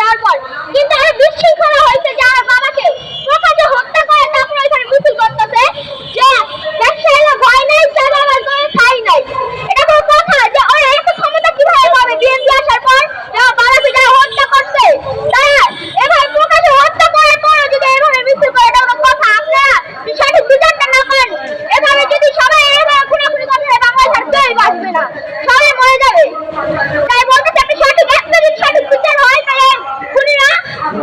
যাওয়ার পর। কিন্তু আর বিশৃঙ্খলা হয়েছে যে আমার বাবাকে। প্রকাশে হত্যা করে তারপর ওইখানে মিছিল করতেছে যে ব্যবসায়ীরা ভয় নাই চাঁদাবাজ করে খাই নাই এটা কোনো কথা যে ওরা এত ক্ষমতা কীভাবে পাবে বিএনপি আসার পর যে আমার বাবাকে যারা হত্যা করছে তারা এভাবে প্রকাশে হত্যা করার পর যদি এভাবে মিছিল করে এটা কোনো কথা আপনারা সঠিক বিচারটা না করেন এভাবে যদি সবাই এভাবে খুনাখুনি করে বাংলাদেশ আর কেউই বাঁচবে না সবাই মরে যাবে তাই বলতে চাই, আপনি সঠিক একটা যদি সঠিক বিচার হয় তাহলে খুনিরা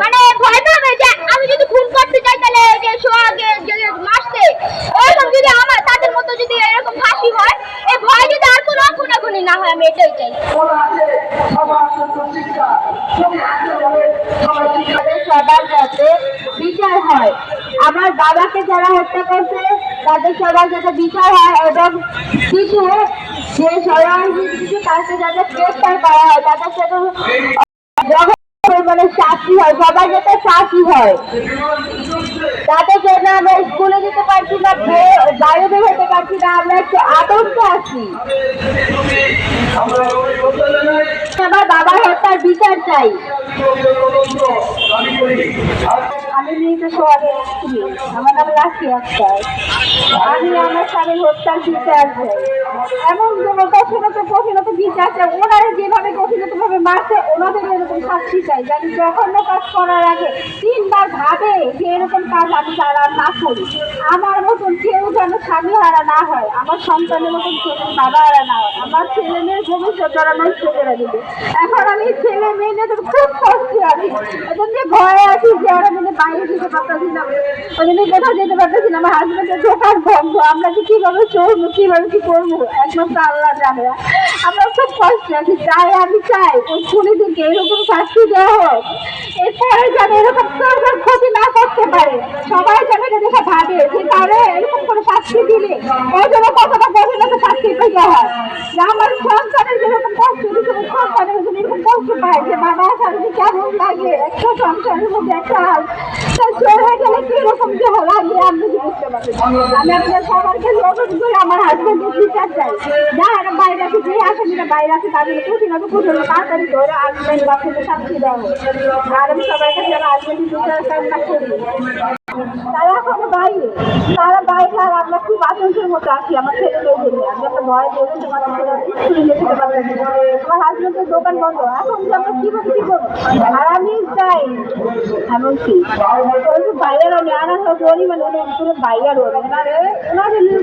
মানে ভয় পাবে যে আমি যদি খুন করতে চাই তাহলে এই যে সোহাগে যে মারছে ওরকম যদি আমার তাদের মতো যদি এরকম ফাঁসি হয় এই ভয় যদি আর কোনো খুনাখুনি না হয় আমি এটাই চাই। সবার যাতে বিচার হয়। আমার বাবাকে যারা হত্যা করছে তাদের সবার যাতে বিচার হয় এবং কিছু যে ষড়যন্ত্র কিছু তাকে যাতে গ্রেফতার করা হয় তাদের সাথে পরিমাণে শাস্তি হয় সবার যাতে শাস্তি হয়। তাদের জন্য আমরা স্কুলে যেতে পারছি বের না আমরা একটু আতঙ্কে আছি। আমার বাবার হত্যার বিচার চাই। আমি নিজে স্ত্রী, আমার নাম রাখি আক্তার। আমি আমার স্বামীর হত্যার বিচার চাই। এমন কোনো কঠিনত কঠিনত বিচার চাই। ওনারা যেভাবে কঠিনত ভাবে মারছে ওনাদের এরকম শাস্তি চাই, জানি জঘন্য কাজ করার আগে তিনবার ভাবে যে এরকম কাজ আমি তারা না করি। আমার মতন কেউ যেন স্বামী হারা না হয়, আমার সন্তানের মতন কেউ বাবা হারা না হয়, আমার ছেলে মেয়ের ভবিষ্যৎ তারা নষ্ট করে দিবে। এখন আমি ছেলে মেয়ে নিয়ে তো খুব কষ্টে আছি। এদের যে ভয়ে আছি, যে ওরা যদি বাইরে যেতে পারতেছি না। ওই জন্য কোথাও যেতে পারতেছি না, আমার হাজবেন্ডের দোকান বন্ধ। আমরা যে কীভাবে চলবো, কীভাবে কি করব একমাত্র আল্লাহ জানে আমরা খুব কষ্টে আছি তাই আমি চাই ওই খুনিদেরকে এরকম শাস্তি দেওয়া হোক। এরপরে যেন এরকম কেউ ক্ষতি না করতে পারে। সবাই যেন এটা ভাবে যে তারে এরকম করে শাস্তি দিলে ও যেন কতটা কঠিনত শাস্তি পেতে হয়। যে আমার সন্তানের যেরকম কষ্ট ওই সন্তানের যদি এরকম কষ্ট পায় যে, বাবা স্বামী কেমন লাগে? একটা সংসারের মধ্যে একটা হাল তা চলে গেলে কীরকম যে আমি বুঝতে পারছি আমি আপনার সবাইকে অনুরোধ করে, আমার হাজবেন্ডের বিচার চাই। যে বাইরে আছে তাদের প্রতিনিয়ত প্রচণ্ড তাড়াতাড়ি ধরে হাজবেন্ড বা ছেলে শাস্তি দেওয়া আর আমি সবাই কাছে আমার বিচার কামনা তারা এখনও বাইরে। তারা বাইরে আর আমরা খুব আতঙ্কের মতো আছি, আমার ছেলে মেয়েদের নিয়ে আমি একটা ভয় বলতে পারছি আমার হাজবেন্ডের দোকান বন্ধ। এখন যে আমরা কি করব? আর আমি চাই এমনকি বাইরের আমি আনা সব মানে অনেক বাইরের ওনারে মেয়ে